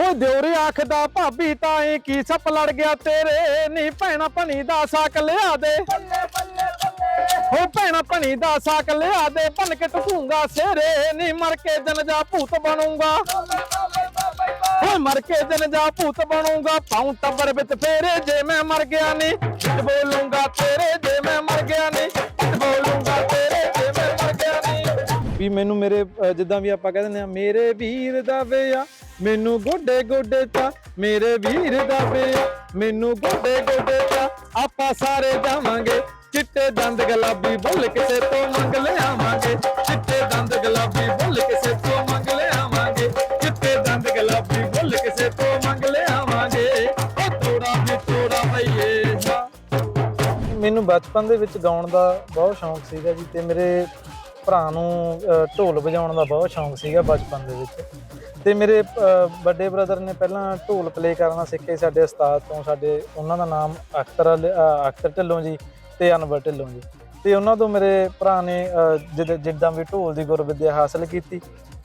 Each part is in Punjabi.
ਓ ਦਿਉਰੇ ਆਖਦਾ ਭਾਬੀ ਤਾਂ ਏ ਕੀ ਸੱਪ ਲੜ ਗਿਆ? ਤੇਰੇ ਨੀ ਭੈਣਾ ਭਣੀ ਦਾ ਸਾਕ ਲਿਆ ਦੇ। ਓ ਭੈਣਾ ਭਣੀ ਦਾ ਸਾਕ ਲਿਆ ਦੇ ਬਨ ਕੇ ਟਕੂੰਗਾ ਸੇਰੇ ਨੀ ਮਰ ਕੇ ਦਿਨ ਜਾ ਭੂਤ ਬਣੂੰਗਾ। ਓ ਮਰ ਕੇ ਦਿਨ ਜਾ ਭੂਤ ਬਣੂੰਗਾ ਪਾਉਂ ਟੱਬਰ ਵਿੱਚ ਫੇਰੇ ਜੇ ਮੈਂ ਮਰ ਗਿਆ ਨੀ ਬੋਲੂੰਗਾ ਤੇਰੇ ਜੇ ਮੈਂ ਮਰ ਗਿਆ ਨੀ ਬੋਲੂੰਗਾ। ਵੀ ਮੈਨੂੰ ਮੇਰੇ, ਅਹ, ਜਿੱਦਾਂ ਵੀ ਆਪਾਂ ਕਹਿ ਦਿੰਦੇ ਆ ਮੇਰੇ ਵੀਰ ਦਾ ਵਿਆ ਮੈਨੂੰ ਗੋਡੇ ਗੋਡੇ ਚਾ, ਮੇਰੇ ਵੀਰ ਦਾ ਵਿਆ ਮੈਨੂੰ ਗੋਡੇ ਗੋਡੇ ਚਾ, ਆਪਾਂ ਸਾਰੇ ਜਾਵਾਂਗੇ, ਚਿੱਟੇ ਦੰਦ ਗੁਲਾਬੀ ਬੁੱਲ ਕਿਸੇ ਤੋਂ ਮੰਗ ਲਿਆਵਾਂਗੇ, ਚਿੱਟੇ ਦੰਦ ਗੁਲਾਬੀ ਬੁੱਲ ਕਿਸੇ ਤੋਂ ਮੰਗ ਲਿਆਵਾਂਗੇ, ਚਿੱਟੇ ਦੰਦ ਗੁਲਾਬੀ ਬੁੱਲ ਕਿਸੇ ਤੋਂ ਮੰਗ ਲਿਆਵਾਂਗੇ, ਉਹ ਤੋੜਾ ਵੀ ਤੋੜਾ ਬਈਏ ਮੈਨੂੰ ਬਚਪਨ ਦੇ ਵਿੱਚ ਗਾਉਣ ਦਾ ਬਹੁਤ ਸ਼ੌਂਕ ਸੀਗਾ ਜੀ, ਤੇ ਮੇਰੇ ਭਰਾ ਨੂੰ ਅ, ਢੋਲ ਵਜਾਉਣ ਦਾ ਬਹੁਤ ਸ਼ੌਂਕ ਸੀਗਾ ਬਚਪਨ ਦੇ ਵਿੱਚ। ਤੇ ਮੇਰੇ ਅ, ਵੱਡੇ ਬ੍ਰਦਰ ਨੇ ਪਹਿਲਾਂ ਢੋਲ ਪਲੇ ਕਰਨਾ ਸਿੱਖੇ ਸਾਡੇ ਉਸਤਾਦ ਤੋਂ ਸਾਡੇ ਉਹਨਾਂ ਦਾ ਨਾਮ ਅਖਤਰ ਅਲੀ- ਅ, ਅਖਤਰ ਢਿੱਲੋਂ ਜੀ ਤੇ ਅਨਵਰ ਢਿੱਲੋਂ ਜੀ। ਤੇ ਉਹਨਾਂ ਤੋਂ ਮੇਰੇ ਭਰਾ ਨੇ ਅ, ਜਿੱਦ- ਜਿੱਦਾਂ ਵੀ ਢੋਲ ਦੀ ਗੁਰਵਿਦਿਆ ਹਾਸਲ ਕੀਤੀ।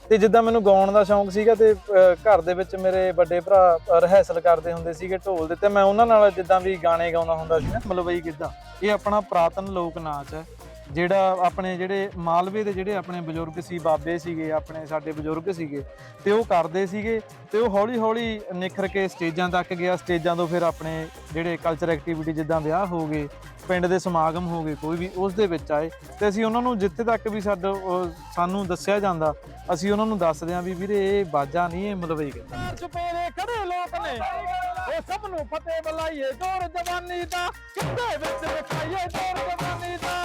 ਤੇ ਜਿੱਦਾਂ ਮੈਨੂੰ ਗਾਉਣ ਦਾ ਸ਼ੌਂਕ ਸੀਗਾ ਤੇ ਅ, ਘਰ ਦੇ ਵਿੱਚ ਮੇਰੇ ਵੱਡੇ ਭਰਾ ਰਿਹਰਸਲ ਕਰਦੇ ਹੁੰਦੇ ਸੀਗੇ ਢੋਲ ਦੇ ਤੇ ਮੈਂ ਉਹਨਾਂ ਨਾਲ ਜਿੱਦਾਂ ਵੀ ਗਾਣੇ ਗਾਉਂਦਾ ਹੁੰਦਾ ਸੀ ਨਾ ਮਲਵਈ ਗਿੱਧਾ ਇਹ ਆਪਣਾ ਪ੍ਰਾਤਨ ਲੋਕ ਨਾਚ ਹੈ। ਜਿਹੜਾ ਆਪਣੇ ਜਿਹੜੇ ਮਾਲਵੇ ਦੇ ਜਿਹੜੇ ਆਪਣੇ ਬਜ਼ੁਰਗ ਸੀ, ਬਾਬੇ ਸੀਗੇ, ਆਪਣੇ ਸਾਡੇ ਬਜ਼ੁਰਗ ਸੀਗੇ, ਤੇ ਉਹ ਕਰਦੇ ਸੀਗੇ, ਤੇ ਉਹ ਹੌਲੀ ਹੌਲੀ ਨਿਖਰ ਕੇ ਸਟੇਜਾਂ ਤੱਕ ਗਿਆ। ਸਟੇਜਾਂ ਤੋਂ ਫਿਰ ਆਪਣੇ ਜਿਹੜੇ ਕਲਚਰ ਐਕਟੀਵਿਟੀ ਜਿੱਦਾਂ ਵਿਆਹ ਹੋ ਗਏ, ਪਿੰਡ ਦੇ ਸਮਾਗਮ ਹੋ ਗਏ, ਕੋਈ ਵੀ ਉਸ ਦੇ ਵਿੱਚ ਆਏ, ਤੇ ਅਸੀਂ ਉਹਨਾਂ ਨੂੰ ਜਿੱਥੇ ਤੱਕ ਵੀ ਸਾਡਾ ਸਾਨੂੰ ਦੱਸਿਆ ਜਾਂਦਾ, ਅਸੀਂ ਉਹਨਾਂ ਨੂੰ ਦੱਸਦੇ ਆਂ ਵੀ ਵੀਰੇ ਇਹ ਬਾਜਾ ਨਹੀਂ, ਇਹ ਮਲਵਈ ਕਹਿੰਦਾ ਛੁਪੇਰੇ ਖੜੇ ਲੋਕ ਨੇ। ਉਹ ਸਭ ਨੂੰ ਫਤਿਹ ਬੁਲਾਈਏ ਦੌਰ ਜਵਾਨੀ ਦਾ ਕਿੱਥੇ ਵਿੱਚ ਵਿਖਾਈਏ ਦੌਰ ਜਵਾਨੀ ਦਾ।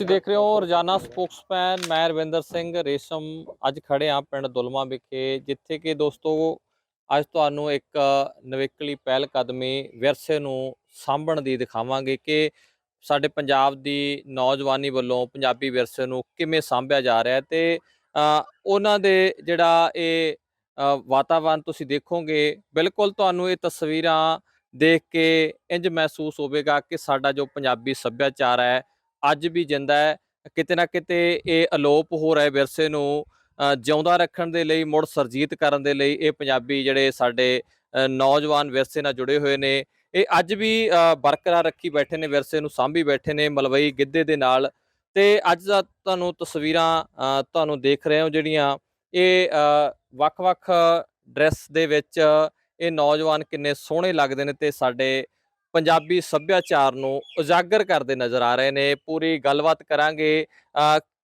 ਤੁਸੀਂ ਦੇਖ ਰਹੇ ਹੋ ਰੋਜ਼ਾਨਾ ਸਪੋਕਸਮੈਨ ਮੈਂ ਰਵਿੰਦਰ ਸਿੰਘ ਰੇਸ਼ਮ ਅੱਜ ਖੜੇ ਆ ਪਿੰਡ ਦੁਲਮਾ ਵਿਖੇ ਜਿੱਥੇ ਕਿ ਦੋਸਤੋ ਅੱਜ ਤੁਹਾਨੂੰ ਇੱਕ ਨਵੇਕਲੀ ਪਹਿਲ ਕਦਮੀ ਵਿਰਸੇ ਨੂੰ ਸਾਂਭਣ ਦੀ ਦਿਖਾਵਾਂਗੇ ਕਿ ਸਾਡੇ ਪੰਜਾਬ ਦੀ ਨੌਜਵਾਨੀ ਵੱਲੋਂ ਪੰਜਾਬੀ ਵਿਰਸੇ ਨੂੰ ਕਿਵੇਂ ਸਾਂਭਿਆ ਜਾ ਰਿਹਾ ਹੈ ਤੇ ਉਹਨਾਂ ਦੇ ਜਿਹੜਾ ਇਹ ਅ, ਵਾਤਾਵਰਣ ਤੁਸੀਂ ਦੇਖੋਗੇ ਬਿਲਕੁਲ ਤੁਹਾਨੂੰ ਇਹ ਤਸਵੀਰਾਂ ਦੇਖ ਕੇ ਇੰਜ ਮਹਿਸੂਸ ਹੋਵੇਗਾ ਕਿ ਸਾਡਾ ਜੋ ਪੰਜਾਬੀ ਸੱਭਿਆਚਾਰ ਹੈ ਅੱਜ ਵੀ ਜਿੰਦਾ ਹੈ। ਕਿਤੇ ਨਾ ਕਿਤੇ ਇਹ ਅਲੋਪ ਹੋ ਰਿਹਾ ਵਿਰਸੇ ਨੂੰ ਜਿਉਂਦਾ ਰੱਖਣ ਦੇ ਲਈ, ਮੁੜ ਸਰਜੀਤ ਕਰਨ ਦੇ ਲਈ ਇਹ ਪੰਜਾਬੀ ਜਿਹੜੇ ਸਾਡੇ ਨੌਜਵਾਨ ਵਿਰਸੇ ਨਾਲ ਜੁੜੇ ਹੋਏ ਨੇ। ਇਹ ਅੱਜ ਵੀ ਬਰਕਰਾਰ ਰੱਖੀ ਬੈਠੇ ਨੇ, ਵਿਰਸੇ ਨੂੰ ਸਾਂਭੀ ਬੈਠੇ ਨੇ ਮਲਵਈ ਗਿੱਧੇ ਦੇ ਨਾਲ। ਤੇ ਅੱਜ ਦਾ ਤੁਹਾਨੂੰ ਤਸਵੀਰਾਂ ਤੁਹਾਨੂੰ ਦੇਖ ਰਹੇ ਹੋ ਜਿਹੜੀਆਂ ਇਹ ਵੱਖ-ਵੱਖ ਡਰੈਸ ਦੇ ਵਿੱਚ ਇਹ ਨੌਜਵਾਨ ਕਿੰਨੇ ਸੋਹਣੇ ਲੱਗਦੇ ਨੇ ਤੇ ਸਾਡੇ ਪੰਜਾਬੀ ਸੱਭਿਆਚਾਰ ਨੂੰ ਉਜਾਗਰ ਕਰਦੇ ਨਜ਼ਰ ਆ ਰਹੇ ਨੇ। ਪੂਰੀ ਗੱਲਬਾਤ ਕਰਾਂਗੇ।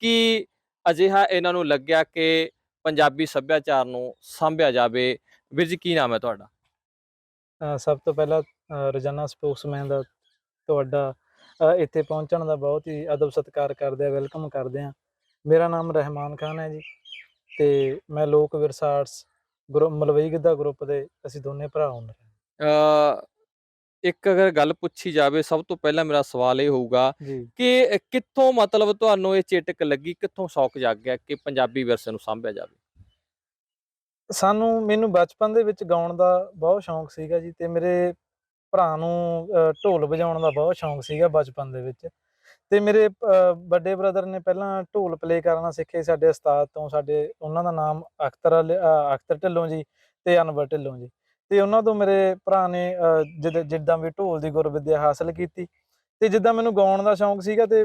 ਕੀ ਅਜਿਹਾ ਇਹਨਾਂ ਨੂੰ ਲੱਗਿਆ ਕਿ ਪੰਜਾਬੀ ਸੱਭਿਆਚਾਰ ਨੂੰ ਸਾਂਭਿਆ ਜਾਵੇ? ਵੀਰ ਜੀ ਕੀ ਨਾਮ ਹੈ ਤੁਹਾਡਾ? ਸਭ ਤੋਂ ਪਹਿਲਾਂ ਰੋਜ਼ਾਨਾ ਸਪੋਕਸਮੈਨ ਦਾ ਤੁਹਾਡਾ ਇੱਥੇ ਪਹੁੰਚਣ ਦਾ ਬਹੁਤ ਹੀ ਅਦਬ ਸਤਿਕਾਰ ਕਰਦੇ ਆ ਵੈਲਕਮ ਕਰਦੇ ਆ। ਮੇਰਾ ਨਾਮ ਰਹਿਮਾਨ ਖਾਨ ਹੈ ਜੀ ਤੇ ਮੈਂ Lok Virsa arts group Malwai Giddha group ਦੇ ਅਸੀਂ ਦੋਨੇ ਭਰਾ ਹੁੰਦੇ ਅ, ਇੱਕ ਅਗਰ ਗੱਲ ਪੁੱਛੀ ਜਾਵੇ ਸਭ ਤੋਂ ਪਹਿਲਾਂ ਮੇਰਾ ਸਵਾਲ ਇਹ ਹੋਊਗਾ ਜੀ। ਕਿ ਕਿੱਥੋਂ ਮਤਲਬ ਤੁਹਾਨੂੰ ਇਹ ਚੇਟਕ ਲੱਗੀ ਕਿੱਥੋਂ ਸ਼ੌਕ ਜਾਗ ਗਿਆ ਕਿ ਪੰਜਾਬੀ ਵਿਰਸੇ ਨੂੰ ਸਾਂਭਿਆ ਜਾਵੇ? ਸਾਨੂੰ ਮੈਨੂੰ ਬਚਪਨ ਦੇ ਵਿੱਚ ਗਾਉਣ ਦਾ ਬਹੁਤ ਸ਼ੌਂਕ ਸੀਗਾ ਜੀ ਤੇ ਮੇਰੇ ਭਰਾ ਨੂੰ ਅ, ਢੋਲ ਵਜਾਉਣ ਦਾ ਬਹੁਤ ਸ਼ੌਂਕ ਸੀਗਾ ਬਚਪਨ ਦੇ ਵਿੱਚ ਤੇ ਮੇਰੇ ਅ, ਵੱਡੇ ਬ੍ਰਦਰ ਨੇ ਪਹਿਲਾਂ ਢੋਲ ਪਲੇ ਕਰਨਾ ਸਿੱਖੇ ਸਾਡੇ ਉਸਤਾਦ ਤੋਂ ਸਾਡੇ ਉਹਨਾਂ ਦਾ ਨਾਮ ਅਖਤਰ ਅਲੀ- ਅ, ਅਖਤਰ ਢਿੱਲੋਂ ਜੀ ਤੇ ਅਨਵਰ ਢਿੱਲੋਂ ਜੀ ਤੇ ਉਹਨਾਂ ਤੋਂ ਮੇਰੇ ਭਰਾ ਨੇ ਜਿੱਦ- ਵੀ ਢੋਲ ਦੀ ਗੁਰਵਿਦਿਆ ਹਾਸਲ ਕੀਤੀ। ਤੇ ਜਿੱਦਾਂ ਮੈਨੂੰ ਗਾਉਣ ਦਾ ਸ਼ੌਂਕ ਸੀਗਾ ਤੇ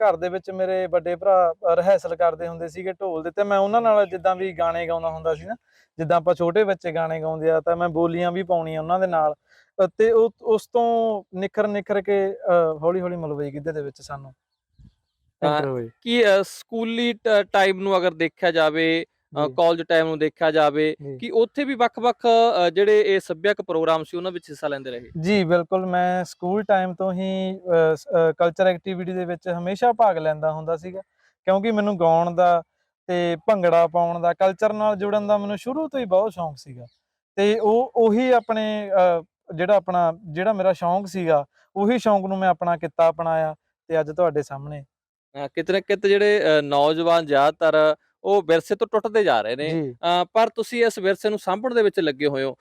ਘਰ ਦੇ ਵਿੱਚ ਮੇਰੇ ਵੱਡੇ ਭਰਾ ਰਿਹਰਸਲ ਕਰਦੇ ਹੁੰਦੇ ਸੀਗੇ ਢੋਲ ਦੇ ਤੇ ਮੈਂ ਉਹਨਾਂ ਨਾਲ ਜਿੱਦਾਂ ਵੀ ਗਾਣੇ ਗਾਉਂਦਾ ਹੁੰਦਾ ਸੀ ਨਾ ਜਿੱਦਾਂ ਆਪਾਂ ਛੋਟੇ ਬੱਚੇ ਗਾਣੇ ਗਾਉਂਦੇ ਆ ਤਾਂ ਮੈਂ ਬੋਲੀਆਂ ਵੀ ਪਾਉਣੀਆਂ ਉਹਨਾਂ ਦੇ ਨਾਲ। ਤੇ ਉਹ ਉਸ ਤੋਂ ਨਿਖਰ ਨਿਖਰ ਕੇ ਹੌਲੀ ਹੌਲੀ ਮਲਵਈ ਗਿੱਧੇ ਦੇ ਵਿੱਚ ਸਾਨੂੰ ਕਿ ਸਕੂਲੀ ਟਾਈਮ ਨੂੰ ਅਗਰ ਦੇਖਿਆ ਜਾਵੇ ਕਾਲਜ ਟਾਈਮ ਨੂੰ ਦੇਖਿਆ ਜਾਵੇ। ਕਿ ਉੱਥੇ ਵੀ ਵੱਖ-ਵੱਖ ਜਿਹੜੇ ਇਹ ਸੱਭਿਅਕ ਪ੍ਰੋਗਰਾਮ ਸੀ ਉਹਨਾਂ ਵਿੱਚ ਹਿੱਸਾ ਲੈਂਦੇ ਰਹੇ। ਜੀ ਬਿਲਕੁਲ। ਮੈਂ ਸਕੂਲ ਟਾਈਮ ਤੋਂ ਹੀ ਕਲਚਰ ਐਕਟੀਵਿਟੀ ਦੇ ਵਿੱਚ ਹਮੇਸ਼ਾ ਭਾਗ ਲੈਂਦਾ ਹੁੰਦਾ ਸੀਗਾ। ਕਿਉਂਕਿ ਮੈਨੂੰ ਗਾਉਣ ਦਾ ਤੇ ਭੰਗੜਾ ਪਾਉਣ ਦਾ ਕਲਚਰ ਨਾਲ ਜੁੜਨ ਦਾ ਮੈਨੂੰ ਸ਼ੁਰੂ ਤੋਂ ਹੀ ਬਹੁਤ ਸ਼ੌਂਕ ਸੀਗਾ। ਤੇ ਉਹ ਉਹੀ ਆਪਣੇ ਜਿਹੜਾ ਆਪਣਾ ਜਿਹੜਾ ਮੇਰਾ ਸ਼ੌਂਕ ਸੀਗਾ ਉਹੀ ਸ਼ੌਂਕ ਨੂੰ ਮੈਂ ਆਪਣਾ ਕਿੱਤਾ ਅਪਣਾਇਆ ਤੇ ਅੱਜ ਤੁਹਾਡੇ ਸਾਹਮਣੇ। ਕਿਤੇ ਨਾ ਕਿਤੇ ਜਿਹੜੇ ਨੌਜਵਾਨ ਜ਼ਿਆਦਾਤਰ ਉਹ ਵਿਰਸੇ ਤੋਂ ਟੁੱਟਦੇ ਜਾ ਰਹੇ ਨੇ। ਪਰ ਤੁਸੀਂ ਇਸ ਵਿਰਸੇ ਨੂੰ ਸਾਂਭਣ ਦੇ ਵਿੱਚ ਲੱਗੇ ਹੋਏ ਹੋ।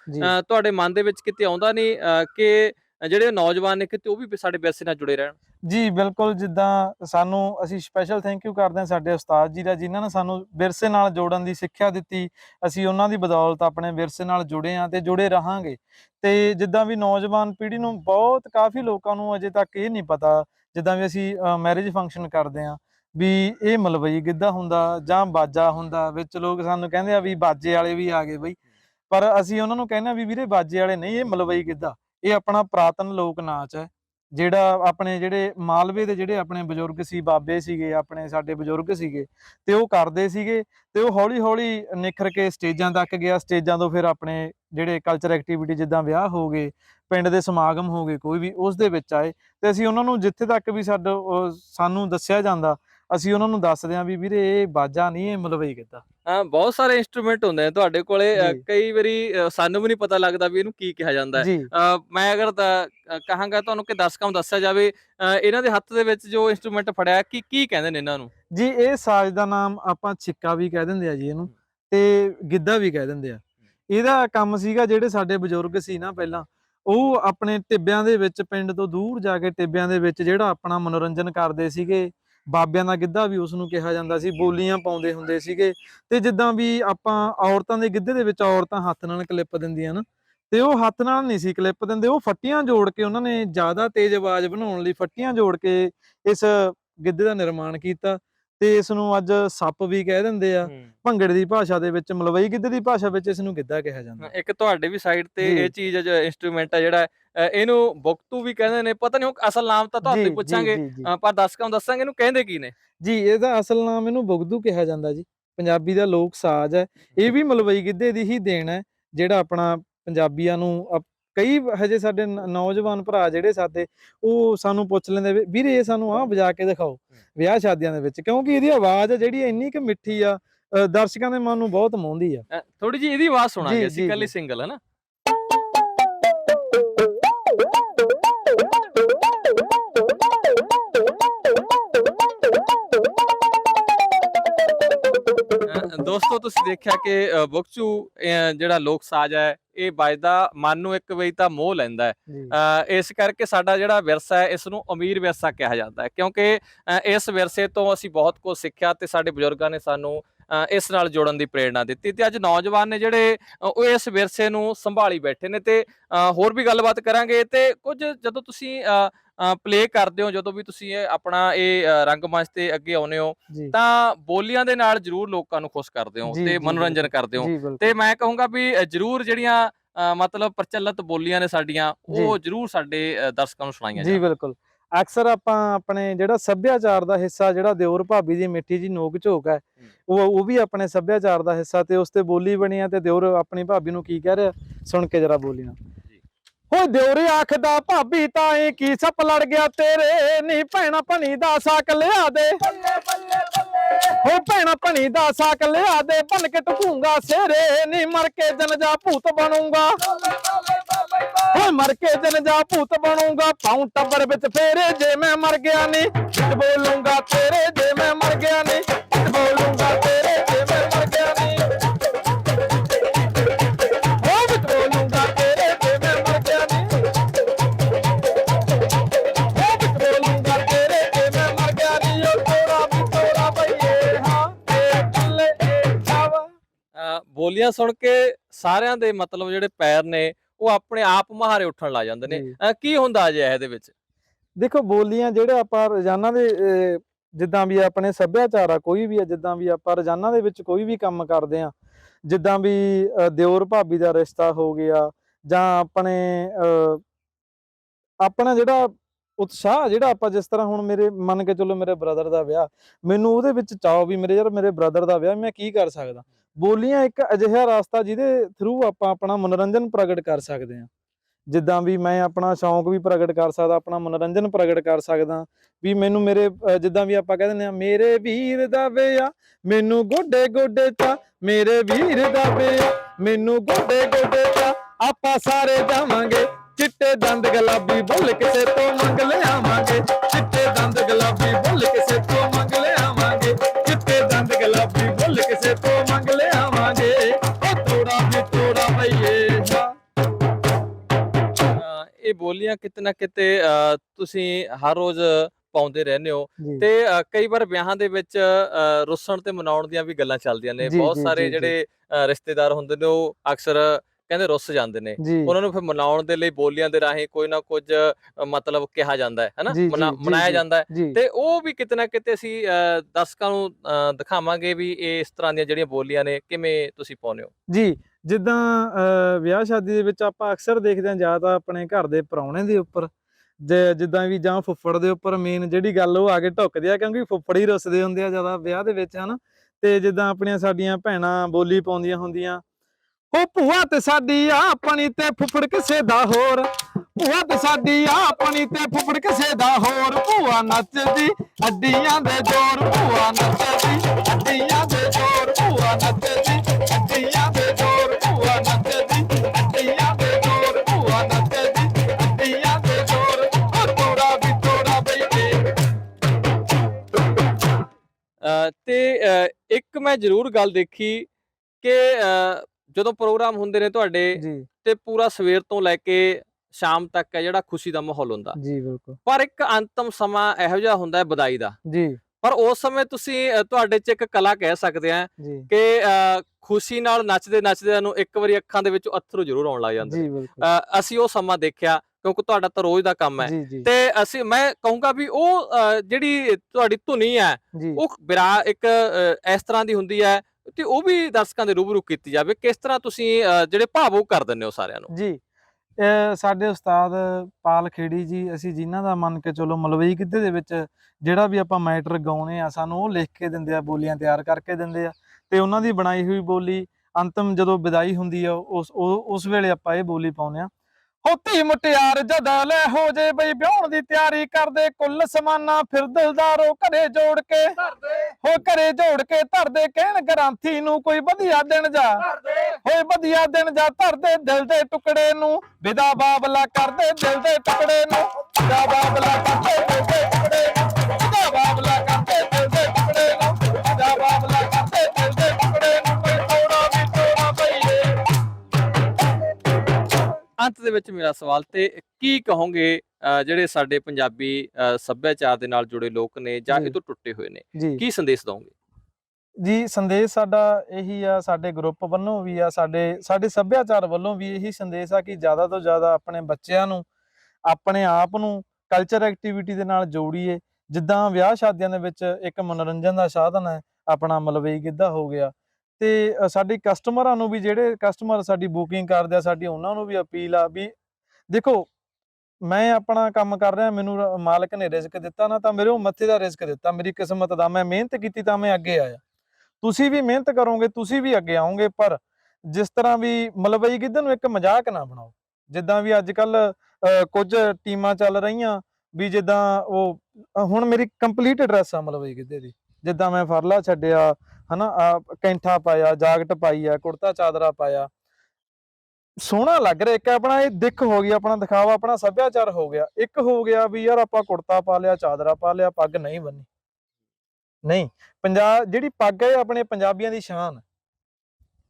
ਤੁਹਾਡੇ ਮਨ ਦੇ ਵਿੱਚ ਕਿਤੇ ਆਉਂਦਾ ਨਹੀਂ ਕਿ ਜਿਹੜੇ ਨੌਜਵਾਨ ਨੇ ਕਿਤੇ ਉਹ ਵੀ ਸਾਡੇ ਵਿਰਸੇ ਨਾਲ ਜੁੜੇ ਰਹਿਣ? ਜੀ ਬਿਲਕੁਲ ਜਿੱਦਾਂ ਸਾਨੂੰ ਅਸੀਂ ਸਪੈਸ਼ਲ ਥੈਂਕ ਯੂ ਕਰਦੇ ਹਾਂ ਸਾਡੇ ਉਸਤਾਦ ਜੀ ਦਾ ਜਿਨ੍ਹਾਂ ਨੇ ਸਾਨੂੰ ਵਿਰਸੇ ਨਾਲ ਜੋੜਨ ਦੀ ਸਿੱਖਿਆ ਦਿੱਤੀ। ਅਸੀਂ ਉਹਨਾਂ ਦੀ ਬਦੌਲਤ ਆਪਣੇ ਵਿਰਸੇ ਨਾਲ ਜੁੜੇ ਹਾਂ ਤੇ ਜੁੜੇ ਰਹਾਂਗੇ। ਤੇ ਜਿੱਦਾਂ ਵੀ ਨੌਜਵਾਨ ਪੀੜ੍ਹੀ ਨੂੰ ਬਹੁਤ ਕਾਫੀ ਲੋਕਾਂ ਨੂੰ ਅਜੇ ਤੱਕ ਇਹ ਨਹੀਂ ਪਤਾ ਜਿੱਦਾਂ ਵੀ ਅਸੀਂ ਮੈਰਿਜ ਫੰਕਸ਼ਨ ਕਰਦੇ ਹਾਂ ਵੀ ਇਹ ਮਲਵਈ ਗਿੱਧਾ ਹੁੰਦਾ ਜਾਂ ਬਾਜਾ ਹੁੰਦਾ, ਵਿੱਚ ਲੋਕ ਸਾਨੂੰ ਕਹਿੰਦੇ ਆ ਵੀ ਬਾਜੇ ਵਾਲੇ ਵੀ ਆ ਗਏ ਬਈ। ਪਰ ਅਸੀਂ ਉਹਨਾਂ ਨੂੰ ਕਹਿੰਦੇ ਆ ਵੀ ਵੀਰੇ ਬਾਜੇ ਵਾਲੇ ਨਹੀਂ, ਇਹ ਮਲਵਈ ਗਿੱਧਾ। ਇਹ ਆਪਣਾ ਪ੍ਰਾਤਨ ਲੋਕ ਨਾਚ ਹੈ। ਜਿਹੜਾ ਆਪਣੇ ਜਿਹੜੇ ਮਾਲਵੇ ਦੇ ਜਿਹੜੇ ਆਪਣੇ ਬਜ਼ੁਰਗ ਸੀ, ਬਾਬੇ ਸੀਗੇ, ਆਪਣੇ ਸਾਡੇ ਬਜ਼ੁਰਗ ਸੀਗੇ, ਤੇ ਉਹ ਕਰਦੇ ਸੀਗੇ, ਤੇ ਉਹ ਹੌਲੀ ਹੌਲੀ ਨਿਖਰ ਕੇ ਸਟੇਜਾਂ ਤੱਕ ਗਿਆ। ਸਟੇਜਾਂ ਤੋਂ ਫਿਰ ਆਪਣੇ ਜਿਹੜੇ ਕਲਚਰ ਐਕਟੀਵਿਟੀ ਜਿੱਦਾਂ ਵਿਆਹ ਹੋ ਗਏ, ਪਿੰਡ ਦੇ ਸਮਾਗਮ ਹੋ ਗਏ, ਕੋਈ ਵੀ ਉਸ ਦੇ ਵਿੱਚ ਆਏ। ਤੇ ਅਸੀਂ ਉਹਨਾਂ ਨੂੰ ਜਿੱਥੇ ਤੱਕ ਵੀ ਸਾਡਾ ਸਾਨੂੰ ਦੱਸਿਆ ਜਾਂਦਾ ਅਸੀਂ ਉਹਨਾਂ ਨੂੰ ਦੱਸਦੇ ਹਾਂ ਵੀ ਵੀਰੇ ਇਹ ਬਾਜਾ ਨਹੀਂ ਇਹ ਮਲਵਈ ਕਿੱਦਾਂ? ਅ, ਬਹੁਤ ਸਾਰੇ ਇਨਸਟਰੂਮੈਂਟ ਹੁੰਦੇ ਨੇ ਤੁਹਾਡੇ ਕੋਲੇ। ਕਈ ਵਾਰੀ ਸਾਨੂੰ ਵੀ ਨਹੀਂ ਪਤਾ ਲੱਗਦਾ ਵੀ ਇਹਨੂੰ ਕੀ ਕਿਹਾ ਜਾਂਦਾ ਹੈ। ਮੈਂ ਅਗਰ ਕਹਾਂਗਾ ਤੁਹਾਨੂੰ ਕਿ ਦਰਸ਼ਕਾਂ ਨੂੰ ਦੱਸਿਆ ਜਾਵੇ ਇਹਨਾਂ ਦੇ ਹੱਥ ਦੇ ਵਿੱਚ ਜੋ ਇਨਸਟਰੂਮੈਂਟ ਫੜਿਆ ਕੀ ਕੀ ਕਹਿੰਦੇ ਨੇ ਇਹਨਾਂ ਨੂੰ? ਜੀ ਇਹ ਸਾਜ਼ ਦਾ ਨਾਮ ਆਪਾਂ ਛਿੱਕਾ ਵੀ ਕਹਿ ਦਿੰਦੇ ਆ ਜੀ ਇਹਨੂੰ ਤੇ ਗਿੱਧਾ ਵੀ ਕਹਿ ਦਿੰਦੇ ਆ। ਇਹਦਾ ਕੰਮ ਸੀਗਾ ਜਿਹੜੇ ਸਾਡੇ ਬਜ਼ੁਰਗ ਸੀ ਨਾ ਪਹਿਲਾਂ ਉਹ ਆਪਣੇ ਟਿੱਬਿਆਂ ਦੇ ਵਿੱਚ ਪਿੰਡ ਤੋਂ ਦੂਰ ਜਾ ਕੇ ਟਿੱਬਿਆਂ ਦੇ ਵਿੱਚ ਜਿਹੜਾ ਆਪਣਾ ਮਨੋਰੰਜਨ ਕਰਦੇ ਸੀਗੇ ਬਾਬਿਆਂ ਦਾ ਗਿੱਧਾ ਵੀ ਉਸ ਨੂੰ ਕਿਹਾ ਜਾਂਦਾ ਸੀ, ਬੋਲੀਆਂ ਪਾਉਂਦੇ ਹੁੰਦੇ ਸੀਗੇ। ਤੇ ਜਿੱਦਾਂ ਵੀ ਆਪਾਂ ਔਰਤਾਂ ਦੇ ਗਿੱਧੇ ਦੇ ਵਿੱਚ ਔਰਤਾਂ ਹੱਥ ਨਾਲ ਕਲਿੱਪ ਦਿੰਦੀਆਂ ਨਾ, ਤੇ ਉਹ ਹੱਥ ਨਾਲ ਨਹੀਂ ਸੀ ਕਲਿੱਪ ਦਿੰਦੇ, ਉਹ ਫੱਟੀਆਂ ਜੋੜ ਕੇ ਉਹਨਾਂ ਨੇ ਜ਼ਿਆਦਾ ਤੇਜ਼ ਆਵਾਜ਼ ਬਣਾਉਣ ਲਈ ਫੱਟੀਆਂ ਜੋੜ ਕੇ ਇਸ ਗਿੱਧੇ ਦਾ ਨਿਰਮਾਣ ਕੀਤਾ। ਤੇ ਇਸ ਨੂੰ ਅੱਜ ਸੱਪ ਵੀ ਕਹਿ ਦਿੰਦੇ ਆ। ਭੰਗੜੇ ਦੀ ਭਾਸ਼ਾ ਦੇ ਵਿੱਚ ਮਲਵਈ ਗਿੱਧੇ ਦੀ ਭਾਸ਼ਾ ਵਿੱਚ ਇਸ ਨੂੰ ਗਿੱਧਾ ਕਿਹਾ ਜਾਂਦਾ। ਇੱਕ ਤੁਹਾਡੇ ਵੀ ਸਾਈਡ ਤੇ। ਇਹ ਚੀਜ਼ ਇਨਸਟਰੂਮੈਂਟ ਹੈ ਜਿਹੜਾ ਇਹਨੂੰ ਬੁਕਤੂ ਵੀ ਕਹਿੰਦੇ ਨੇ ਪਤਾ ਨਹੀਂ ਉਹ ਅਸਲ ਨਾਮ ਤਾਂ ਤੁਹਾਡੇ ਜੀ, ਤੋਂ ਪੁੱਛਾਂਗੇ ਪਰ ਦਰਸ਼ਕਾਂ ਨੂੰ ਦੱਸਾਂਗੇ ਇਹਨੂੰ ਕਹਿੰਦੇ ਕੀ ਨੇ। ਜੀ ਇਹਦਾ ਅਸਲ ਨਾਮ ਇਹਨੂੰ ਬੁਗਦੂ ਕਿਹਾ ਜਾਂਦਾ ਜੀ। ਪੰਜਾਬੀ ਦਾ ਲੋਕ ਸਾਜ਼ ਹੈ। ਇਹ ਵੀ ਮਲਵਈ ਗਿੱਧੇ ਦੀ ਹੀ ਦੇਣ ਹੈ ਜਿਹੜਾ ਆਪਣਾ ਪੰਜਾਬੀਆਂ ਨੂੰ ਕਈ ਹਜੇ ਸਾਡੇ ਨੌਜਵਾਨ ਭਰਾ ਜਿਹੜੇ ਸਾਡੇ ਉਹ ਸਾਨੂੰ ਪੁੱਛ ਲੈਂਦੇ ਵੀਰੇ ਇਹ ਸਾਨੂੰ ਆਹ ਵਜਾ ਕੇ ਦਿਖਾਓ ਵਿਆਹ ਸ਼ਾਦੀਆਂ ਦੇ ਵਿੱਚ ਕਿਉਂਕਿ ਇਹਦੀ ਆਵਾਜ਼ ਜਿਹੜੀ ਇੰਨੀ ਕਿ ਮਿੱਠੀ ਆ ਦਰਸ਼ਕਾਂ ਦੇ ਮਨ ਨੂੰ ਬਹੁਤ ਮੋਹਦੀ ਆ ਥੋੜੀ ਜੀ ਇਹਦੀ ਆਵਾਜ਼ ਸੁਣਾਂਗੇ ਅਸੀਂ ਕੱਲੀ। ਸਿੰਗਲ ਹੈ ਨਾ ਤੁਸੀਂ ਦੇਖਿਆ ਕਿ ਅ, ਬੁਕਚੂ ਅ, ਜਿਹੜਾ ਲੋਕ ਸਾਜ਼ ਹੈ ਇਹ ਵੱਜਦਾ ਮਨ ਨੂੰ ਇੱਕ ਵਾਰੀ ਤਾਂ ਮੋਹ ਲੈਂਦਾ ਹੈ। ਜੀ। ਅ, ਇਸ ਕਰਕੇ ਸਾਡਾ ਜਿਹੜਾ ਵਿਰਸਾ ਹੈ ਇਸ ਨੂੰ ਅਮੀਰ ਵਿਰਸਾ ਕਿਹਾ ਜਾਂਦਾ ਹੈ। ਕਿਉਂਕਿ ਅ, ਇਸ ਵਿਰਸੇ ਤੋਂ ਅਸੀਂ ਬਹੁਤ ਕੁਝ ਸਿੱਖਿਆ ਤੇ ਸਾਡੇ ਬਜ਼ੁਰਗਾਂ ਨੇ ਸਾਨੂੰ ਇਸ ਨਾਲ ਜੋੜਨ ਦੀ ਪ੍ਰੇਰਣਾ ਦਿੱਤੀ ਤੇ ਅੱਜ ਨੌਜਵਾਨ ਨੇ ਜਿਹੜੇ ਉਹ ਇਸ ਵਿਰਸੇ ਨੂੰ ਸੰਭਾਲੀ ਬੈਠੇ ਨੇ ਤੇ ਹੋਰ ਵੀ ਗੱਲਬਾਤ ਕਰਾਂਗੇ ਤੇ ਕੁਝ ਜਦੋਂ ਤੁਸੀਂ ਪਲੇ ਕਰਦੇ ਹੋ ਜਦੋਂ ਵੀ ਤੁਸੀਂ ਇਹ ਆਪਣਾ ਇਹ ਰੰਗਮੰਚ ਤੇ ਅੱਗੇ ਆਉਨੇ ਹੋ ਤਾਂ ਬੋਲੀਆਂ ਦੇ ਨਾਲ ਜ਼ਰੂਰ ਲੋਕਾਂ ਨੂੰ ਖੁਸ਼ ਕਰਦੇ ਹੋ ਤੇ ਮਨੋਰੰਜਨ। ਕਰਦੇ ਹੋ। ਤੇ ਮੈਂ ਕਹੂੰਗਾ ਵੀ ਜ਼ਰੂਰ ਜਿਹੜੀਆਂ ਮਤਲਬ ਪ੍ਰਚਲਿਤ ਬੋਲੀਆਂ ਨੇ ਸਾਡੀਆਂ ਉਹ ਜ਼ਰੂਰ ਸਾਡੇ ਦਰਸ਼ਕਾਂ ਨੂੰ ਸੁਣਾਈਆਂ ਜੀ ਬਿਲਕੁਲ। ਅਕਸਰ ਆਪਾਂ ਆਪਣੇ ਜਿਹੜਾ ਸੱਭਿਆਚਾਰ ਦਾ ਹਿੱਸਾ ਜਿਹੜਾ ਦਿਓਰ ਭਾਬੀ ਦੀ ਮਿੱਠੀ ਜੀ ਨੋਕ ਝੋਕ ਹੈ ਉਹ ਉਹ ਵੀ ਆਪਣੇ ਸੱਭਿਆਚਾਰ ਦਾ ਹਿੱਸਾ ਤੇ ਉਸ ਤੇ ਬੋਲੀ ਬਣੀ ਆ ਤੇ ਦਿਓਰ ਆਪਣੀ ਭਾਬੀ ਨੂੰ ਕੀ ਕਹਿ ਰਿਹਾ ਸੁਣ ਕੇ ਜਰਾ ਬੋਲੀ ਨਾ। ਹੋ ਦਿਓਰ ਆਖਦਾ ਭਾਬੀ ਤਾਂ ਏ ਕੀ ਸੱਪ ਲੜ ਗਿਆ? ਤੇਰੇ ਨੀ ਭੈਣਾ ਭਣੀ ਦਾ ਸਾਕ ਲਿਆ ਦੇ। ਹੋ ਭੈਣਾ ਭਣੀ ਦਾ ਸਾਕ ਲਿਆ ਦੇ ਬਨ ਕੇ ਟਕੂੰਗਾ ਸੇਰੇ ਨੀ ਮਰ ਕੇ ਜਨ ਜਾ ਭੂਤ ਬਣੂੰਗਾ। ਓਏ ਮਰ ਕੇ ਜਨ ਜਾ ਭੂਤ ਬਣੂਗਾ, ਪਾਉ ਟੱਬਰ ਵਿੱਚ ਫੇਰੇ ਜੇ ਮੈਂ ਮਰ ਗਿਆ ਨੀ ਵਿੱਚ ਬੋਲੂੰਗਾ ਤੇਰੇ ਜੇ ਮੈਂ ਮਰ ਗਿਆ ਨੀ ਵਿੱਚ ਬੋਲੂੰਗਾ ਤੇਰੇ ਜੇ ਮੈਂ ਮਰ ਗਿਆ ਨੀ। ਬੋਲੀਆਂ ਸੁਣ ਕੇ ਸਾਰਿਆਂ ਦੇ ਮਤਲਬ ਜਿਹੜੇ ਪੈਰ ਨੇ ਉਹ ਆਪਣੇ ਆਪ ਮਹਾਰੇ ਉੱਠਣ ਲੱਗ ਜਾਂਦੇ ਨੇ। ਕੀ ਹੁੰਦਾ ਜੇ ਇਹਦੇ ਵਿੱਚ? ਦੇਖੋ ਬੋਲੀਆਂ ਜਿਹੜੇ ਆਪਾਂ ਰੋਜ਼ਾਨਾ ਦੇ ਜਿੱਦਾਂ ਵੀ ਆਪਣੇ ਸੱਭਿਆਚਾਰ ਆ ਕੋਈ ਵੀ ਆ ਜਿੱਦਾਂ ਵੀ ਆਪਾਂ ਰੋਜ਼ਾਨਾ ਦੇ ਵਿੱਚ ਕੋਈ ਵੀ ਕੰਮ ਕਰਦੇ ਆ ਜਿੱਦਾਂ ਵੀ ਦਿਓਰ ਭਾਬੀ ਦਾ ਰਿਸ਼ਤਾ ਹੋ ਗਿਆ ਜਾਂ ਆਪਣੇ ਆਪਣਾ ਜਿਹੜਾ ਉਤਸ਼ਾਹ ਜਿਹੜਾ ਆਪਾਂ ਜਿਸ ਤਰ੍ਹਾਂ ਹੁਣ ਮੇਰੇ ਮੰਨ ਕੇ ਚੱਲੋ ਮੇਰੇ ਬ੍ਰਦਰ ਦਾ ਵਿਆਹ, ਮੈਨੂੰ ਉਹਦੇ ਵਿੱਚ ਚਾਅ ਵੀ ਮੇਰੇ ਯਾਰ ਮੇਰੇ ਬ੍ਰਦਰ ਦਾ ਵਿਆਹ, ਮੈਂ ਕੀ ਕਰ ਸਕਦਾ? ਬੋਲੀਆਂ ਇੱਕ ਅਜਿਹਾ ਰਸਤਾ ਜਿਹਦੇ ਥਰੂ ਆਪਾਂ ਆਪਣਾ ਮਨੋਰੰਜਨ ਪ੍ਰਗਟ ਕਰ ਸਕਦੇ ਆ ਜਿੱਦਾਂ ਵੀ ਮੈਂ ਆਪਣਾ ਸ਼ੌਂਕ ਵੀ ਪ੍ਰਗਟ ਕਰ ਸਕਦਾ, ਆਪਣਾ ਮਨੋਰੰਜਨ ਪ੍ਰਗਟ ਕਰ ਸਕਦਾ, ਵੀ ਮੈਨੂੰ ਮੇਰੇ ਜਿੱਦਾਂ ਵੀ ਆਪਾਂ ਕਹਿ ਦਿੰਦੇ ਆ ਮੇਰੇ ਵੀਰ ਦਾ ਵਿਆ ਮੈਨੂੰ ਗੋਡੇ ਗੋਡੇ ਚਾ ਮੇਰੇ ਵੀਰ ਦਾ ਵਿਆ ਮੈਨੂੰ ਗੋਡੇ ਗੋਡੇ ਚਾ ਆਪਾਂ ਸਾਰੇ ਜਾਵਾਂਗੇ। ਚਿੱਟੇ ਦੰਦ ਗੁਲਾਬੀ ਬੁੱਲ ਕਿਸੇ ਤੋਂ ਮੰਗ ਲਿਆਵਾਂਗੇ। ਚਿੱਟੇ ਦੰਦ ਗੁਲਾਬੀ ਬੁੱਲ ਕਿਸੇ ਤੋਂ ਮੰਗ ਲਿਆਵਾਂਗੇ। ਚਿੱਟੇ ਦੰਦ ਗੁਲਾਬੀ ਬੁੱਲ ਕਿਸੇ ਤੋਂ ਮੰਗ ਲਿਆਵਾਂਗੇ। ਉਹ ਤੋੜਾ ਵੀ ਤੋੜਾ ਪਈਏ ਇਹ ਬੋਲੀਆਂ ਕਿਤਨਾ ਕਿਤੇ ਤੁਸੀਂ ਹਰ ਰੋਜ਼ ਪਾਉਂਦੇ ਰਹਿੰਦੇ ਹੋ। ਤੇ ਕਈ ਵਾਰ ਵਿਆਹਾਂ ਦੇ ਵਿੱਚ ਰੁੱਸਣ ਤੇ ਮਨਾਉਣ ਦੀਆਂ ਵੀ ਗੱਲਾਂ ਚੱਲਦੀਆਂ ਨੇ। ਬਹੁਤ ਸਾਰੇ ਜਿਹੜੇ ਰਿਸ਼ਤੇਦਾਰ ਹੁੰਦੇ ਨੇ ਉਹ ਅਕਸਰ ਕਹਿੰਦੇ ਰੁੱਸ ਜਾਂਦੇ ਨੇ। ਜੀ। ਉਹਨਾਂ ਨੂੰ ਫਿਰ ਮਨਾਉਣ ਦੇ ਲਈ ਬੋਲੀਆਂ ਦੇ ਰਾਹੀਂ ਕੋਈ ਨਾ ਕੁਝ ਅ, ਮਤਲਬ ਕਿਹਾ ਜਾਂਦਾ ਹੈ ਹਨਾ? ਜੀ, ਜੀ, ਮਨਾ- ਜੀ, ਮਨਾਇਆ ਜੀ। ਜਾਂਦਾ ਹੈ। ਜੀ। ਤੇ ਉਹ ਵੀ ਕਿਤੇ ਨਾ ਕਿਤੇ ਅਸੀਂ ਅ, ਦਰਸ਼ਕਾਂ ਨੂੰ ਅ, ਦਿਖਾਵਾਂਗੇ ਵੀ ਇਹ ਇਸ ਤਰ੍ਹਾਂ ਦੀਆਂ ਜਿਹੜੀਆਂ ਬੋਲੀਆਂ ਨੇ ਕਿਵੇਂ ਤੁਸੀਂ ਪਾਉਂਦੇ ਹੋ? ਜੀ ਜਿੱਦਾਂ ਅਹ, ਵਿਆਹ ਸ਼ਾਦੀ ਦੇ ਵਿੱਚ ਆਪਾਂ ਅਕਸਰ ਦੇਖਦੇ ਹਾਂ ਜਾਂ ਤਾਂ ਆਪਣੇ ਘਰ ਦੇ ਪ੍ਰਾਹੁਣੇ ਦੇ ਉੱਪਰ ਜੇ ਜਿੱਦਾਂ ਵੀ ਜਾਂ ਫੁੱਫੜ ਦੇ ਉੱਪਰ ਮੇਨ ਜਿਹੜੀ ਗੱਲ ਉਹ ਆ ਕੇ ਢੁੱਕਦੇ ਆ ਕਿਉਂਕਿ ਫੁੱਫੜ ਹੀ ਰੁੱਸਦੇ ਹੁੰਦੇ ਆ ਜ਼ਿਆਦਾ ਵਿਆਹ ਦੇ ਵਿੱਚ ਹਨਾ? ਤੇ ਜਿੱਦਾਂ ਆਪਣੀਆਂ ਸਾਡੀਆਂ ਭੈਣਾਂ ਬੋਲੀ ਪਾਉਂਦੀਆਂ ਹੁੰਦੀਆਂ ਉਹ ਭੂਆ ਤੇ ਸਾਡੀ ਆਪਣੀ ਤੇ ਫੁੱਫੜ ਕਿਸੇ ਦਾ ਹੋਰ। ਭੂਆ ਤੇ ਸਾਡੀ ਆਪਣੀ ਤੇ ਫੁੱਫੜ ਕਿਸੇ ਦਾ ਹੋਰ। ਭੂਆ ਨੱਚਦੀ ਅੱਡੀਆਂ ਦੇ ਜੋਰ ਭੂਆ ਨੱਚਦੀ ਅੱਡੀਆਂ ਦੇ ਜੋਰ ਭੂਆ ਨੱਚਦੀ ਅੱਡੀਆਂ ਦੇ ਜੋਰ ਭੂਆ ਨੱਚਦੀ ਅੱਡੀਆਂ ਦੇ ਜੋਰ ਭੂਆ ਨੱਚਦੀ ਅੱਡੀਆਂ ਦੇ ਜੋਰ। ਉਹ ਤੋੜਾ ਵੀ ਤੋੜਾ ਬਈਏ ਤੇ ਅ, ਇੱਕ ਮੈਂ ਜ਼ਰੂਰ ਗੱਲ ਦੇਖੀ ਕਿ ਅ, ਜਦੋਂ ਪ੍ਰੋਗਰਾਮ ਹੁੰਦੇ ਨੇ ਤੁਹਾਡੇ ਤੇ ਪੂਰਾ ਸਵੇਰ ਤੋਂ ਲੈ ਕੇ ਸ਼ਾਮ ਤੱਕ ਹੈ ਜਿਹੜਾ ਖੁਸ਼ੀ ਦਾ ਮਾਹੌਲ ਹੁੰਦਾ। ਜੀ ਬਿਲਕੁਲ। ਪਰ ਇੱਕ ਅੰਤਮ ਸਮਾਂ ਇਹੋ ਜਿਹਾ ਹੁੰਦਾ ਹੈ ਵਿਦਾਈ ਦਾ। ਜੀ। ਪਰ ਉਸ ਸਮੇਂ ਤੁਸੀਂ ਤੁਹਾਡੇ 'ਚ ਇੱਕ ਕਲਾ ਕਹਿ ਸਕਦੇ ਆ ਕਿ ਖੁਸ਼ੀ ਨਾਲ ਨੱਚਦੇ ਨੱਚਦਿਆਂ ਨੂੰ ਇੱਕ ਵਾਰੀ ਅੱਖਾਂ ਦੇ ਵਿੱਚੋਂ ਅਥਰੂ ਜ਼ਰੂਰ ਆਉਣ ਲੱਗ ਜਾਂਦੇ ਅਸੀਂ ਉਹ ਸਮਾਂ ਦੇਖਿਆ ਕਿਉਂਕਿ ਤੁਹਾਡਾ ਤਾਂ ਰੋਜ਼ ਦਾ ਕੰਮ ਹੈ। ਤੇ ਅਸੀਂ ਮੈਂ ਕਹੂੰਗਾ ਵੀ ਉਹ ਜਿਹੜੀ ਤੁਹਾਡੀ ਧੁਨੀ ਹੈ ਉਹ ਬਿਰਾ ਇੱਕ ਇਸ ਤਰ੍ਹਾਂ ਦੀ ਹੁੰਦੀ ਹੈ ਤੇ ਉਹ ਵੀ ਦਰਸ਼ਕਾਂ ਦੇ ਰੂਬਰੂ ਕੀਤੀ ਜਾਵੇ ਕਿਸ ਤਰ੍ਹਾਂ ਤੁਸੀਂ ਅ, ਜਿਹੜੇ ਭਾਵੁਕ ਕਰ ਦਿੰਦੇ ਹੋ ਸਾਰਿਆਂ ਨੂੰ? ਜੀ ਇਹ ਸਾਡੇ ਉਸਤਾਦ ਪਾਲ ਖੇੜੀ ਜੀ ਅਸੀਂ ਜਿਨ੍ਹਾਂ ਦਾ ਮੰਨ ਕੇ ਚਲੋ ਮਲਵਈ ਗਿੱਧੇ ਦੇ ਵਿੱਚ ਜਿਹੜਾ ਵੀ ਆਪਾਂ ਮੈਟਰ ਗਾਉਣੇ ਆ ਸਾਨੂੰ ਉਹ ਲਿਖ ਕੇ ਦਿੰਦੇ ਆ ਬੋਲੀਆਂ ਤਿਆਰ ਕਰਕੇ ਦਿੰਦੇ ਆ ਤੇ ਉਹਨਾਂ ਦੀ ਬਣਾਈ ਹੋਈ ਬੋਲੀ ਅੰਤਮ ਜਦੋਂ ਵਿਦਾਈ ਹੁੰਦੀ ਆ ਉਸ ਉਹ- ਉਸ ਵੇਲੇ ਆਪਾਂ ਇਹ ਬੋਲੀ ਪਾਉਂਦੇ ਆ। ਹੋ ਧੀ ਮੁਟਿਆਰ ਜਦਾ ਲੈ ਹੋ ਜੇ ਬਈ ਵਿਆਹਣ ਦੀ ਤਿਆਰੀ ਕਰਦੇ ਕੁੱਲ ਸਮਾਨਾ ਫਿਰ ਦਿਲਦਾਰੋ ਘਰੇ ਜੋੜ ਕੇ। ਹੋ ਘਰੇ ਜੋੜ ਕੇ ਧਰਦੇ ਕਹਿਣ ਗ੍ਰਾਂਥੀ ਨੂੰ ਕੋਈ ਵਧੀਆ ਦਿਨ ਜਾ। ਹੋਏ ਵਧੀਆ ਦਿਨ ਜਾ ਧਰਦੇ ਦਿਲ ਦੇ ਟੁਕੜੇ ਨੂੰ। ਵਿਦਾ ਬਾਬਲਾ ਕਰਦੇ ਦਿਲ ਦੇ ਟੁਕੜੇ ਨੂੰ। ਵਿਦਾ ਬਾਬਲਾ ਕਰਦੇ ਦਿਲ ਦੇ ਟੁਕੜੇ ਨੂੰ। ਅੰਤ ਦੇ ਵਿੱਚ ਮੇਰਾ ਸਵਾਲ ਤੇ ਕੀ ਕਹੋਗੇ ਜਿਹੜੇ ਸਾਡੇ ਪੰਜਾਬੀ ਸੱਭਿਆਚਾਰ ਦੇ ਨਾਲ ਜੁੜੇ ਲੋਕ ਨੇ ਜਾਂ। ਇਹ ਤੋਂ ਟੁੱਟੇ ਹੋਏ ਨੇ ਕੀ ਸੰਦੇਸ਼ ਦਵੋਗੇ? ਜੀ ਸੰਦੇਸ਼ ਸਾਡਾ ਇਹੀ ਆ ਸਾਡੇ ਗਰੁੱਪ ਵੱਲੋਂ ਵੀ ਆ ਸਾਡੇ ਸਾਡੇ ਸੱਭਿਆਚਾਰ ਵੱਲੋਂ ਵੀ ਇਹੀ ਸੰਦੇਸ਼ ਆ ਕਿ ਜ਼ਿਆਦਾ ਤੋਂ ਜ਼ਿਆਦਾ ਆਪਣੇ ਬੱਚਿਆਂ ਨੂੰ ਆਪਣੇ ਆਪ ਨੂੰ ਕਲਚਰ ਐਕਟੀਵਿਟੀ ਦੇ ਨਾਲ ਜੋੜੀਏ। ਜਿੱਦਾਂ ਵਿਆਹ ਸ਼ਾਦੀਆਂ ਦੇ ਵਿੱਚ ਇੱਕ ਮਨੋਰੰਜਨ ਦਾ ਸਾਧਨ ਹੈ ਆਪਣਾ ਮਲਵਈ ਗਿੱਧਾ ਹੋ ਗਿਆ ਤੇ ਅ, ਸਾਡੀ ਕਸਟਮਰਾਂ ਨੂੰ ਵੀ ਜਿਹੜੇ ਕਸਟਮਰ ਸਾਡੀ ਬੁਕਿੰਗ ਕਰਦੇ ਆ ਸਾਡੀ ਉਹਨਾਂ ਨੂੰ ਵੀ ਅਪੀਲ ਆ ਵੀ ਦੇਖੋ ਮੈਂ ਆਪਣਾ ਕੰਮ ਕਰ ਰਿਹਾ ਮੈਨੂੰ ਮਾਲਕ ਨੇ ਰਿਜ਼ਕ ਦਿੱਤਾ ਨਾ ਤਾਂ ਮੇਰੇ ਉਹ ਮੱਥੇ ਦਾ ਰਿਜ਼ਕ ਦਿੱਤਾ ਮੇਰੀ ਕਿਸਮਤ ਦਾ ਮੈਂ ਮਿਹਨਤ ਕੀਤੀ ਤਾਂ ਮੈਂ ਅੱਗੇ ਆਇਆ। ਤੁਸੀਂ ਵੀ ਮਿਹਨਤ ਕਰੋਗੇ ਤੁਸੀਂ ਵੀ ਅੱਗੇ ਆਓਗੇ ਪਰ ਜਿਸ ਤਰ੍ਹਾਂ ਵੀ ਮਲਵਈ ਗਿੱਧੇ ਨੂੰ ਇੱਕ ਮਜ਼ਾਕ ਨਾ ਬਣਾਓ ਜਿੱਦਾਂ ਵੀ ਅੱਜ ਕੱਲ ਕੁਝ ਟੀਮਾਂ ਚੱਲ ਰਹੀਆਂ ਵੀ ਜਿੱਦਾਂ ਉਹ ਹੁਣ ਮੇਰੀ ਕੰਪਲੀਟ ਐਡਰੈਸ ਆ ਮਲਵਈ ਗਿੱਧੇ ਦੀ ਜਿੱਦਾਂ ਮੈਂ ਫਰਲਾ ਛੱਡਿਆ ਹਨਾ ਕੈਂਠਾ ਪਾਇਆ ਜਾਕਟ ਪਾਈ ਆ ਕੁੜਤਾ ਚਾਦਰਾ ਪਾਇਆ। ਸੋਹਣਾ ਲੱਗ ਰਿਹਾ ਇੱਕ ਆਪਣਾ ਇਹ ਦਿੱਖ ਹੋ ਗਈ ਆਪਣਾ ਦਿਖਾਵਾ ਆਪਣਾ ਸੱਭਿਆਚਾਰ ਹੋ ਗਿਆ। ਇੱਕ ਹੋ ਗਿਆ ਵੀ ਯਾਰ ਆਪਾਂ ਕੁੜਤਾ ਪਾ ਲਿਆ ਚਾਦਰਾ ਪਾ ਲਿਆ ਪੱਗ ਨਹੀਂ ਬੰਨੀ। ਨਹੀਂ ਪੰਜਾਬ ਜਿਹੜੀ ਪੱਗ ਹੈ ਆਪਣੇ ਪੰਜਾਬੀਆਂ ਦੀ ਸ਼ਾਨ। ਹੈ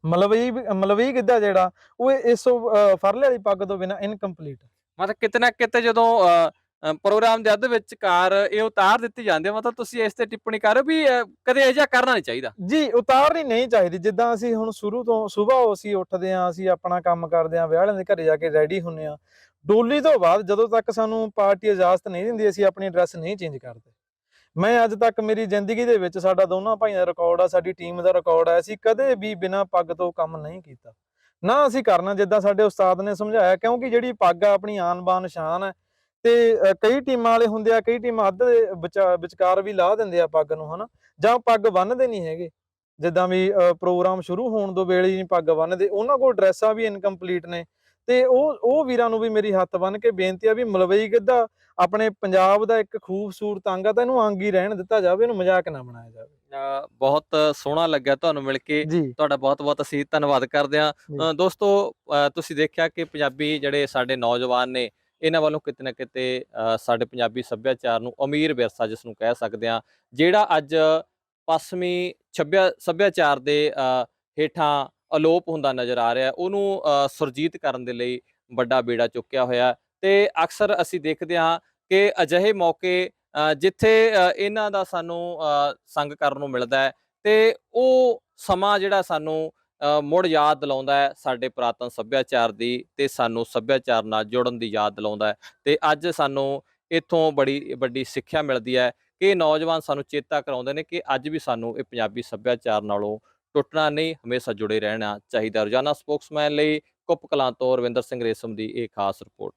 ਮਲਵਈ ਮਲਵਈ ਗਿੱਧਾ ਜਿਹੜਾ ਉਹ ਇਸ ਅਹ, ਫਰਲੇ ਵਾਲੀ ਪੱਗ ਤੋਂ ਬਿਨਾ ਇਨਕੰਪਲੀਟ ਮਤਲਬ ਕਿਤੇ ਨਾ ਕਿਤੇ ਜਦੋਂ ਪ੍ਰੋਗਰਾਮ ਦੇ ਅੱਧ ਵਿਚਕਾਰ ਇਹ ਉਤਾਰ ਦਿੱਤੀ ਜਾਂਦੀ ਹੈ, ਮਤਲਬ ਤੁਸੀਂ ਇਸ ਤੇ ਟਿੱਪਣੀ ਕਰ ਵੀ ਕਦੇ ਇਹ ਕਰਨਾ ਨਹੀਂ ਚਾਹੀਦਾ? ਜੀ, ਉਤਾਰਨੀ ਨਹੀਂ ਚਾਹੀਦੀ। ਜਿੱਦਾਂ ਅਸੀਂ ਹੁਣ ਸ਼ੁਰੂ ਤੋਂ ਸਵੇਰ ਅਸੀਂ ਉੱਠਦੇ ਆਂ ਅਸੀਂ ਆਪਣਾ ਕੰਮ ਕਰਦੇ ਆਂ ਵਿਆਹ ਵਾਲਿਆਂ ਦੇ ਘਰੇ ਜਾ ਕੇ ਰੈਡੀ ਹੁੰਨੇ ਆ ਡੋਲੀ ਤੋਂ ਬਾਅਦ ਜਦੋਂ ਤੱਕ ਸਾਨੂੰ ਪਾਰਟੀ ਇਜਾਜ਼ਤ ਨਹੀਂ ਦਿੰਦੀ, ਅਸੀਂ ਆਪਣੀ ਐਡਰੈਸ ਨਹੀਂ ਚੇਂਜ ਕਰਦੇ। ਮੈਂ ਅੱਜ ਤੱਕ ਮੇਰੀ ਜ਼ਿੰਦਗੀ ਦੇ ਵਿੱਚ ਸਾਡਾ ਦੋਨਾਂ ਭਾਈਆਂ ਦਾ ਰਿਕਾਰਡ ਆ, ਸਾਡੀ ਟੀਮ ਦਾ ਰਿਕਾਰਡ ਆ, ਅਸੀਂ ਕਦੇ ਵੀ ਬਿਨਾਂ ਪੱਗ ਤੋਂ ਕੰਮ ਨਹੀਂ ਕੀਤਾ। ਨਾ ਅਸੀਂ ਕਰਨਾ, ਜਿੱਦਾਂ ਸਾਡੇ ਉਸਤਾਦ ਨੇ ਸਮਝਾਇਆ, ਕਿਉਂਕਿ ਜਿਹੜੀ ਪੱਗ ਆ, ਆਪਣੀ ਆਨ ਬਾਨ ਸ਼ਾਨ ਹੈ ਤੇ ਕਈ ਟੀਮਾਂ ਵਾਲੇ ਹੁੰਦੇ ਆ ਕਈ ਟੀਮਾਂ ਅੱਧ ਦੇ ਵਿਚਕਾਰ ਵੀ ਲਾ ਦਿੰਦੇ ਆ ਪੱਗ ਨੂੰ ਹਨਾ? ਜਾਂ ਪੱਗ ਬੰਨ੍ਹਦੇ ਨਹੀਂ ਹੈਗੇ। ਜਿੱਦਾਂ ਵੀ ਪ੍ਰੋਗਰਾਮ ਸ਼ੁਰੂ ਹੋਣ ਤੋਂ ਵੇਲੇ ਹੀ ਪੱਗ ਬੰਨ੍ਹਦੇ ਉਹਨਾਂ ਕੋਲ ਡਰੈਸਾਂ ਵੀ ਇਨਕੰਪਲੀਟ ਨੇ। ਤੇ ਉਹ ਉਹ ਵੀਰਾਂ ਨੂੰ ਵੀ ਮੇਰੀ ਹੱਥ ਬੰਨ ਕੇ ਬੇਨਤੀ ਆ ਵੀ ਮਲਵਈ ਗਿੱਧਾ ਆਪਣੇ ਪੰਜਾਬ ਦਾ ਇੱਕ ਖੂਬਸੂਰਤ ਅੰਗ ਆ ਤਾਂ ਇਹਨੂੰ ਅੰਗ ਹੀ ਰਹਿਣ ਦਿੱਤਾ ਜਾਵੇ ਇਹਨੂੰ ਮਜ਼ਾਕ ਨਾ ਬਣਾਇਆ ਜਾਵੇ। ਬਹੁਤ ਸੋਹਣਾ ਲੱਗਿਆ ਤੁਹਾਨੂੰ ਮਿਲ ਕੇ। ਤੁਹਾਡਾ ਬਹੁਤ-ਬਹੁਤ ਅਸੀਂ ਧੰਨਵਾਦ ਕਰਦੇ ਹਾਂ। ਦੋਸਤੋ ਤੁਸੀਂ ਦੇਖਿਆ ਕਿ ਪੰਜਾਬੀ ਜਿਹੜੇ ਸਾਡੇ ਨੌਜਵਾਨ ਨੇ ਇਹਨਾਂ ਵੱਲੋਂ ਕਿਤੇ ਨਾ ਕਿਤੇ ਸਾਡੇ ਪੰਜਾਬੀ ਸੱਭਿਆਚਾਰ ਨੂੰ ਅਮੀਰ ਵਿਰਸਾ ਜਿਸ ਨੂੰ ਕਹਿ ਸਕਦੇ ਹਾਂ, ਜਿਹੜਾ ਅੱਜ ਪੱਛਮੀ ਸੱਭਿਆ ਸੱਭਿਆਚਾਰ ਦੇ ਹੇਠਾਂ ਅਲੋਪ ਹੁੰਦਾ ਨਜ਼ਰ ਆ ਰਿਹਾ, ਉਹਨੂੰ ਸੁਰਜੀਤ ਕਰਨ ਦੇ ਲਈ ਵੱਡਾ ਬੇੜਾ ਚੁੱਕਿਆ ਹੋਇਆ ਤੇ ਅਕਸਰ ਅਸੀਂ ਦੇਖਦੇ ਹਾਂ ਕਿ ਅਜਿਹੇ ਮੌਕੇ ਜਿੱਥੇ ਇਹਨਾਂ ਦਾ ਸਾਨੂੰ ਸੰਗ ਕਰਨ ਨੂੰ ਮਿਲਦਾ ਹੈ, ਤੇ ਉਹ ਸਮਾਂ ਜਿਹੜਾ ਸਾਨੂੰ ਮੁੜ ਯਾਦ ਦਿਲਾਉਂਦਾ ਹੈ ਸਾਡੇ ਪੁਰਾਤਨ ਸੱਭਿਆਚਾਰ ਦੀ ਤੇ ਸਾਨੂੰ ਸੱਭਿਆਚਾਰ ਨਾਲ ਜੁੜਨ ਦੀ ਯਾਦ ਦਿਲਾਉਂਦਾ ਹੈ। ਤੇ ਅੱਜ ਸਾਨੂੰ ਇੱਥੋਂ ਬੜੀ ਵੱਡੀ ਸਿੱਖਿਆ ਮਿਲਦੀ ਹੈ ਕਿ ਨੌਜਵਾਨ ਸਾਨੂੰ ਚੇਤਾ ਕਰਾਉਂਦੇ ਨੇ ਕਿ ਅੱਜ ਵੀ ਸਾਨੂੰ ਇਹ ਪੰਜਾਬੀ ਸੱਭਿਆਚਾਰ ਨਾਲੋਂ ਟੁੱਟਣਾ ਨਹੀਂ, ਹਮੇਸ਼ਾ ਜੁੜੇ ਰਹਿਣਾ ਚਾਹੀਦਾ ਰੋਜ਼ਾਨਾ ਸਪੋਕਸਮੈਨ ਲਈ ਕੁੱਪ ਕਲਾਂ ਤੋਂ ਰਵਿੰਦਰ ਸਿੰਘ ਰੇਸ਼ਮ ਦੀ ਇਹ ਖਾਸ ਰਿਪੋਰਟ।